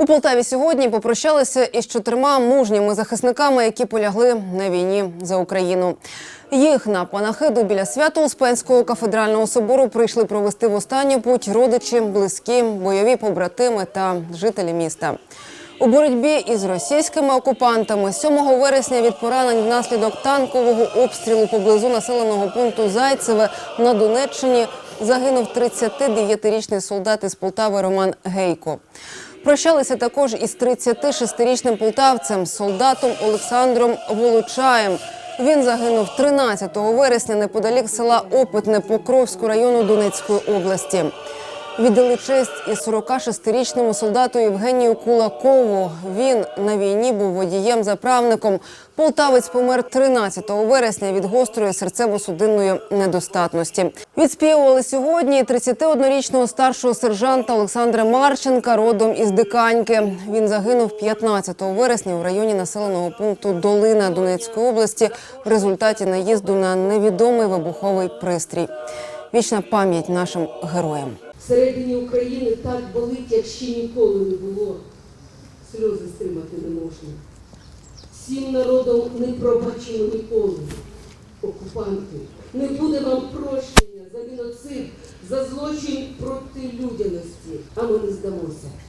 У Полтаві сьогодні попрощалися із чотирма мужніми захисниками, які полягли на війні за Україну. Їх на панахиду біля Свято-Успенського кафедрального собору прийшли провести в останню путь родичі, близькі, бойові побратими та жителі міста. У боротьбі із російськими окупантами 7 вересня від поранень внаслідок танкового обстрілу поблизу населеного пункту Зайцеве на Донеччині загинув 39-річний солдат із Полтави Роман Гейко. Прощалися також із 36-річним полтавцем, солдатом Олександром Волочаєм. Він загинув 13 вересня неподалік села Опитне Покровського району Донецької області. Віддали честь і 46-річному солдату Євгенію Кулакову. Він на війні був водієм-заправником. Полтавець помер 13 вересня від гострої серцево-судинної недостатності. Відспівували сьогодні 31-річного старшого сержанта Олександра Марченка, родом із Диканьки. Він загинув 15 вересня у районі населеного пункту Долина Донецької області в результаті наїзду на невідомий вибуховий пристрій. Вічна пам'ять нашим героям. Всередині України так болить, як ще ніколи не було. Сльози стримати не можна. Всім народом не пробачено ніколи. Окупанти, не буде вам прощення за геноцид, за злочин проти людяності, а ми не здамося.